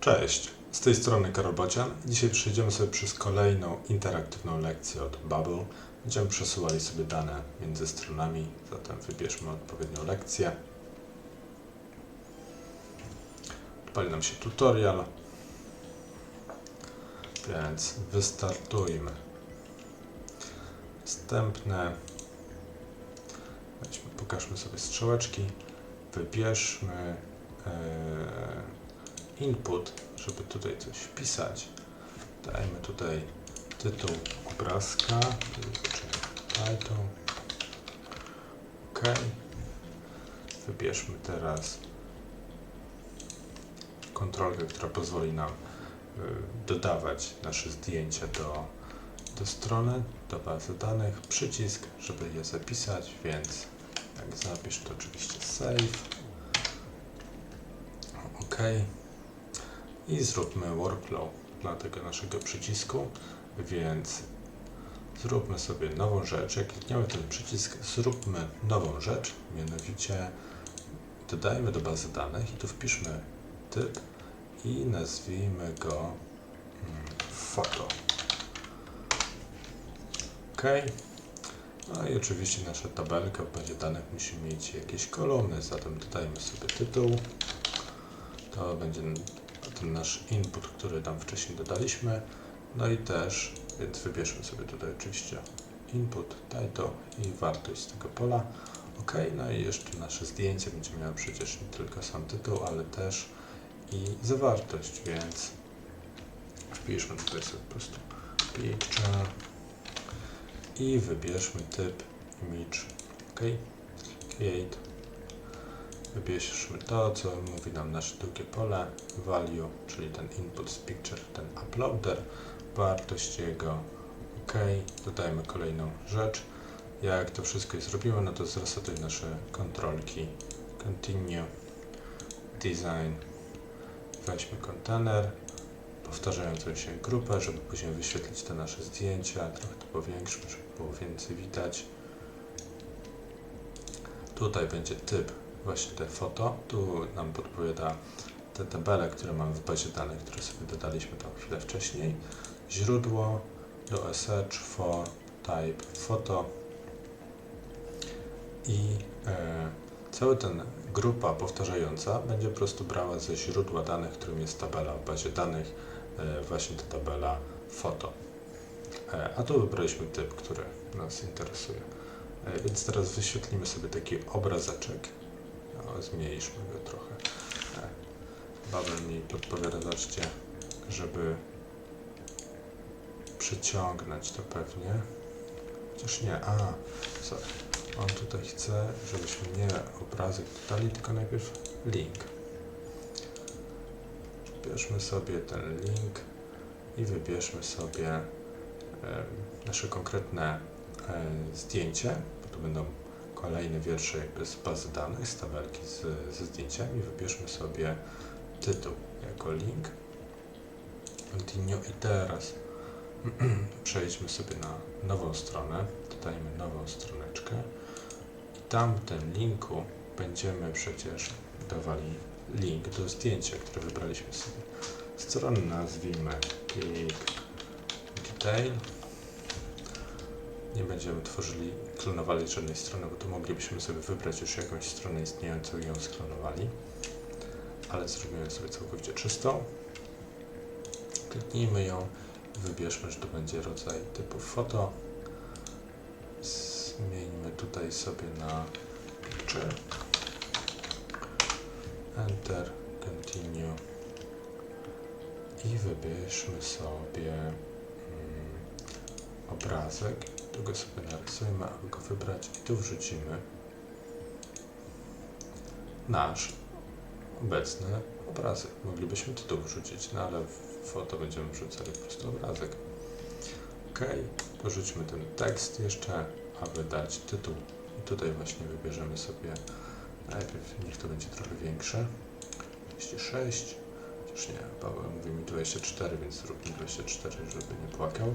Cześć, z tej strony Karol Bocian. Dzisiaj przejdziemy sobie przez kolejną interaktywną lekcję od Bubble. Będziemy przesuwali sobie dane między stronami, zatem wybierzmy odpowiednią lekcję. Odpali nam się tutorial, więc wystartujmy. Następne. Weźmy, pokażmy sobie strzałeczki. Wybierzmy e, input, żeby tutaj coś wpisać. Dajmy tutaj tytuł obrazka, czy title. OK. Wybierzmy teraz kontrolkę, która pozwoli nam y, dodawać nasze zdjęcia do, do strony, do bazy danych, przycisk, żeby je zapisać, więc jak zapisz to oczywiście save. OK. I zróbmy workflow dla tego naszego przycisku, więc zróbmy sobie nową rzecz. Jak klikniemy ten przycisk, zróbmy nową rzecz, mianowicie dodajmy do bazy danych i tu wpiszmy typ i nazwijmy go mm, foto. OK. No i oczywiście nasza tabelka w bazie danych musi mieć jakieś kolumny, zatem dodajmy sobie tytuł. To będzie ten nasz input, który tam wcześniej dodaliśmy. No i też, więc wybierzmy sobie tutaj oczywiście input, title i wartość z tego pola. OK, no i jeszcze nasze zdjęcie będzie miało przecież nie tylko sam tytuł, ale też i zawartość, więc wpiszmy tutaj sobie po prostu picture i wybierzmy typ image. OK, create. Wybierzmy to, co mówi nam nasze drugie pole, value, czyli ten input z picture, ten uploader, wartość jego. OK, dodajmy kolejną rzecz. Jak to wszystko jest zrobione, no to zresetuj nasze kontrolki. Continue, design, weźmy kontener, powtarzającą się grupę, żeby później wyświetlić te nasze zdjęcia. Trochę to powiększmy, żeby było więcej widać. Tutaj będzie typ właśnie te foto. Tu nam podpowiada te tabele, które mamy w bazie danych, które sobie dodaliśmy tam chwilę wcześniej. Źródło do search for type photo i e, cały ten grupa powtarzająca będzie po prostu brała ze źródła danych, którym jest tabela w bazie danych, e, właśnie ta tabela foto. E, a tu wybraliśmy typ, który nas interesuje. E, więc teraz wyświetlimy sobie taki obrazeczek. No, zmniejszmy go trochę. Babel mi podpowiada, zobaczcie, żeby przyciągnąć to pewnie. Chociaż nie, a, sorry. On tutaj chce, żebyśmy nie obrazek dodali, tylko najpierw link. Wybierzmy sobie ten link i wybierzmy sobie nasze konkretne e, zdjęcie, bo to będą kolejne wiersze jakby z bazy danych, z tabelki z, ze zdjęciami. Wybierzmy sobie tytuł jako link. Continue i teraz przejdźmy sobie na nową stronę, dodajmy nową stroneczkę i tam w tym linku będziemy przecież dawali link do zdjęcia, które wybraliśmy sobie. Stronę nazwijmy click detail. Nie będziemy tworzyli, klonowali żadnej strony, bo tu moglibyśmy sobie wybrać już jakąś stronę istniejącą i ją sklonowali. Ale zrobimy sobie całkowicie czystą. Kliknijmy ją Wybierzmy, że to będzie rodzaj typu foto. Zmieńmy tutaj sobie na picture. Enter, continue. I wybierzmy sobie mm, obrazek. Go sobie narysujmy, aby go wybrać i tu wrzucimy nasz obecny obrazek. Moglibyśmy tytuł wrzucić, no ale w foto będziemy wrzucali po prostu obrazek. Ok, dorzućmy ten tekst jeszcze, aby dać tytuł. I tutaj właśnie wybierzemy sobie, najpierw niech to będzie trochę większe, 26, chociaż nie, Paweł mówi mi 24, więc zróbmy 24, żeby nie płakał.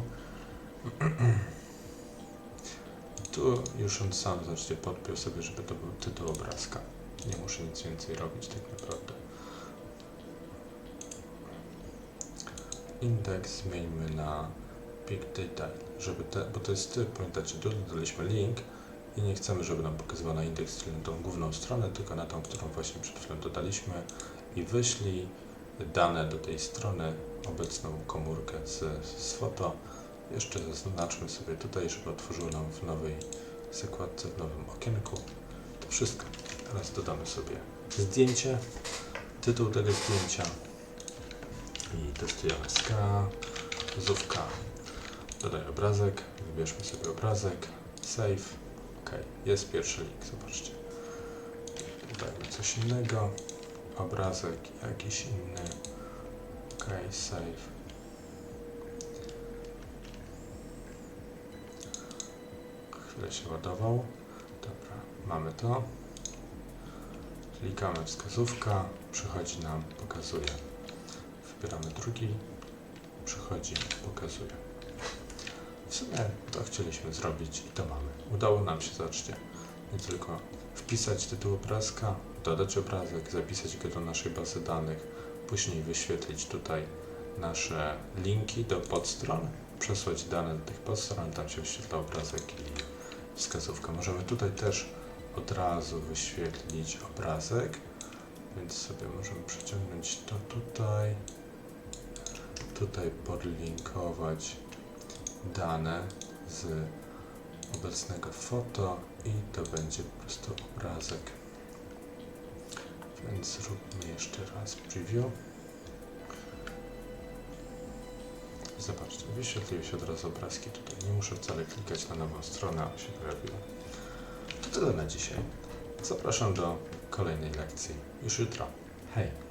Tu już on sam, zobaczcie, podpiął sobie, żeby to był tytuł obrazka. Nie muszę nic więcej robić tak naprawdę. indeks zmieńmy na Big Data, żeby te, bo to jest typ, pamiętacie, tu dodaliśmy link i nie chcemy, żeby nam pokazywał na indeks, na tą główną stronę, tylko na tą, którą właśnie przed chwilą dodaliśmy i wyślij dane do tej strony, obecną komórkę z, z foto. Jeszcze zaznaczmy sobie tutaj, żeby otworzyło nam w nowej zakładce, w nowym okienku. To wszystko. Teraz dodamy sobie zdjęcie, tytuł tego zdjęcia i testujemy ska, zówka. Dodaj obrazek, wybierzmy sobie obrazek, save. Ok, jest pierwszy link, zobaczcie. Dodajmy coś innego, obrazek jakiś inny. Ok, save. Chwilę się ładował. Dobra, mamy to. Klikamy wskazówka, przychodzi nam, pokazuje. Wybieramy drugi, przychodzi, pokazuje. W sumie to chcieliśmy zrobić i to mamy. Udało nam się, zobaczcie, nie tylko wpisać tytuł obrazka, dodać obrazek, zapisać go do naszej bazy danych, później wyświetlić tutaj nasze linki do podstron, przesłać dane do tych podstron, tam się wyświetla obrazek i wskazówka. Możemy tutaj też od razu wyświetlić obrazek, więc sobie możemy przeciągnąć to tutaj, tutaj podlinkować dane z obecnego foto i to będzie po prostu obrazek. Więc zróbmy jeszcze raz preview. Zobaczcie, wyświetliły się od razu obrazki tutaj. Nie muszę wcale klikać na nową stronę, a się pojawiło. To tyle na dzisiaj. Zapraszam do kolejnej lekcji już jutro. Hej!